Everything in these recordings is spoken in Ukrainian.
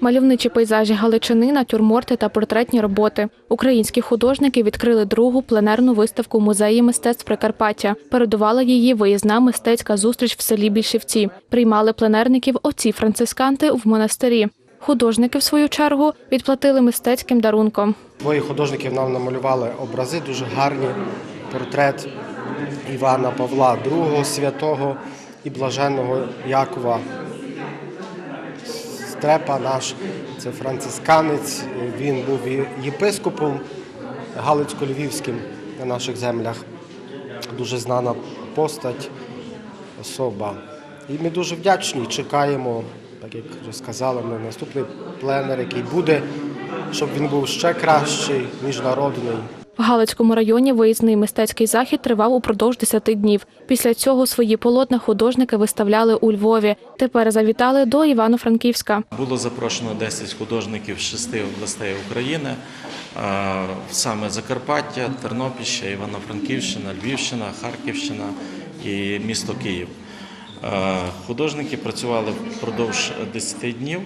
Мальовничі пейзажі Галичини, натюрморти та портретні роботи. Українські художники відкрили другу пленерну виставку музеї мистецтв Прикарпаття. Передувала її виїзна мистецька зустріч в селі Більшівці. Приймали пленерників отці францисканти в монастирі. Художники, в свою чергу, відплатили мистецьким дарунком. Двоє художників нам намалювали образи дуже гарні. Портрет Івана Павла II, святого і блаженного Якова. Стрепа наш, це францисканець. Він був єпископом Галицько-Львівським на наших землях. Дуже знана постать, особа. І ми дуже вдячні, чекаємо, так як вже сказали, на наступний пленер, який буде, щоб він був ще кращий, міжнародний. В Галицькому районі виїзний мистецький захід тривав упродовж 10 днів. Після цього свої полотна художники виставляли у Львові. Тепер завітали до Івано-Франківська. Було запрошено 10 художників з шести областей України, саме Закарпаття, Тернопільщина, Івано-Франківщина, Львівщина, Харківщина і місто Київ. Художники працювали впродовж 10 днів.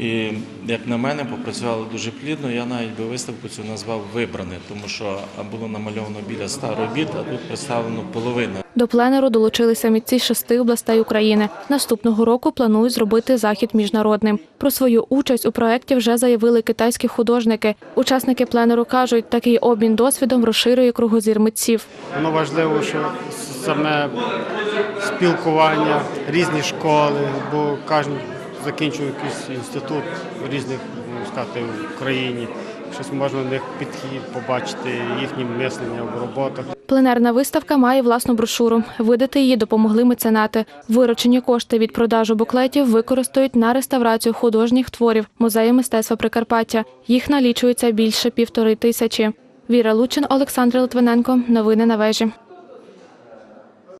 І, як на мене, попрацювали дуже плідно. Я навіть би виставку цю назвав вибране, тому що було намальовано біля 100 робіт, а тут представлено половина. До пленеру долучилися митці шести областей України. Наступного року планують зробити захід міжнародним. Про свою участь у проєкті вже заявили китайські художники. Учасники пленеру кажуть, такий обмін досвідом розширює кругозір митців. Воно важливо, що саме спілкування, різні школи, бо кожен закінчує якийсь інститут різних, можна сказати, в країні. Щось можна в них підхід побачити, їхнє мислення в роботах. Пленерна виставка має власну брошуру. Видати її допомогли меценати. Виручені кошти від продажу буклетів використають на реставрацію художніх творів музею мистецтва Прикарпаття. Їх налічується більше півтори тисячі. Віра Лучин, Олександр Литвиненко. Новини на вежі.